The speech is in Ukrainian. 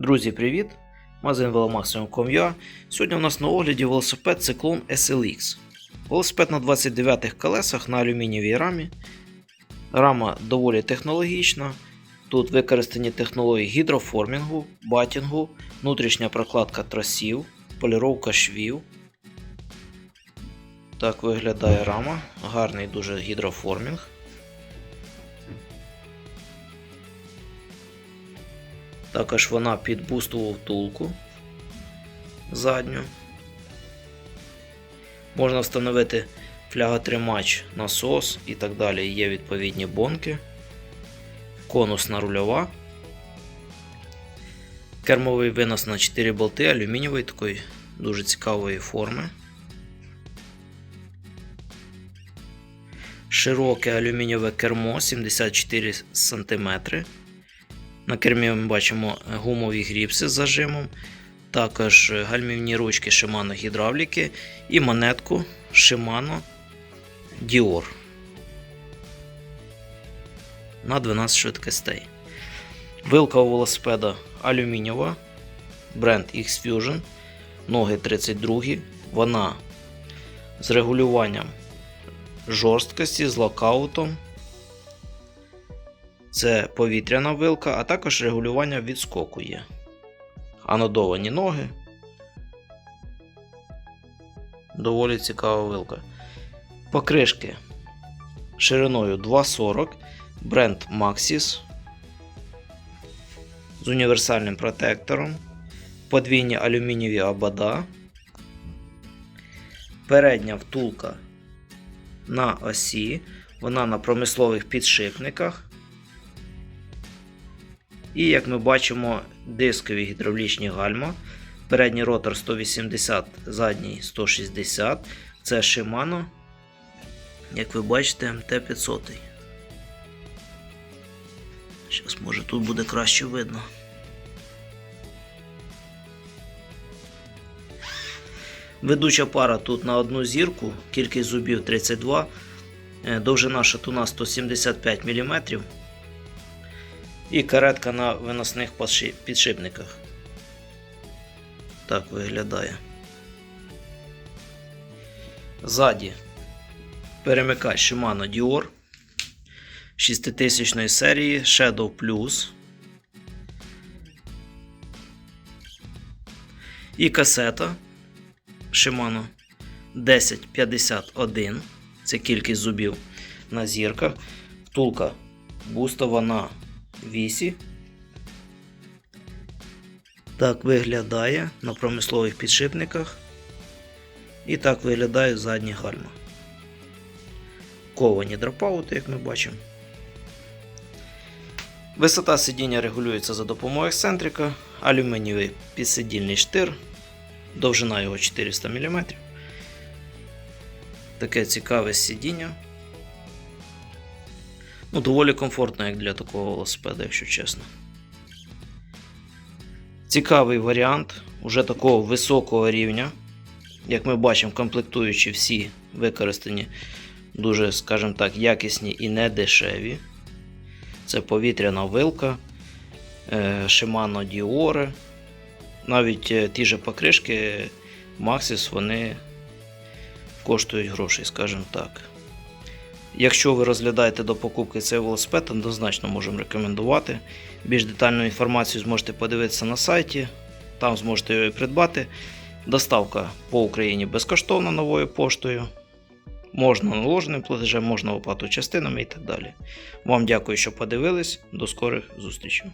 Друзі, привіт! Магазин Веломаксимум.com.ua Сьогодні у нас на огляді велосипед Циклон SLX. Велосипед на 29 колесах на алюмінієвій рамі. Рама доволі технологічна. Тут використані технології гідроформінгу, батінгу, внутрішня прокладка тросів, поліровка швів. Так виглядає рама. Гарний дуже гідроформінг. Також вона під бустову втулку задню. Можна встановити фляготримач, насос і так далі. Є відповідні бонки, конусна рульова, кермовий винос на 4 болти, алюмінієвий такої дуже цікавої форми. Широке алюмінієве кермо 74 см. На кермі ми бачимо гумові гріпси з зажимом, також гальмівні ручки Shimano гідравліки і монетку Shimano Dior на 12 швидкостей. Вилка у велосипеда алюмінієва, бренд X-Fusion, ноги 32, вона з регулюванням жорсткості, з локаутом. Це повітряна вилка, а також регулювання відскоку є. Анодовані ноги. Доволі цікава вилка. Покришки шириною 2,40 бренд Maxis з універсальним протектором. Подвійні алюмінієві обода. Передня втулка на осі. Вона на промислових підшипниках. І, як ми бачимо, дискові гідравлічні гальма. Передній ротор 180, задній 160. Це Shimano, як ви бачите, МТ500. Зараз, може, тут буде краще видно. Ведуча пара тут на одну зірку, кількість зубів 32, е, довжина шатуна 175 мм. І каретка на виносних підшипниках. Так виглядає. Ззаді перемикач Shimano Dior 6000 серії Shadow Plus. І касета Shimano 1051. Це кількість зубів на зірках. Втулка бустова на вісі. Так виглядає на промислових підшипниках. І так виглядає задні гальма. Ковані дропаути, як ми бачимо. Висота сидіння регулюється за допомогою ексцентрика, алюмінієвий підсидільний штир, довжина його 400 мм. Таке цікаве сидіння. Ну, доволі комфортно, як для такого велосипеда, якщо чесно. Цікавий варіант уже такого високого рівня. Як ми бачимо, комплектуючі всі використані дуже, скажімо так, якісні і не дешеві. Це повітряна вилка, е, Shimano Dior. Навіть е, ті же покришки Maxis вони коштують грошей, скажімо так. Якщо ви розглядаєте до покупки цей велосипед, однозначно можемо рекомендувати. Більш детальну інформацію зможете подивитися на сайті, там зможете його і придбати. Доставка по Україні безкоштовна новою поштою. Можна наложеним платежем, можна оплату частинами і так далі. Вам дякую, що подивились. До скорих зустрічей.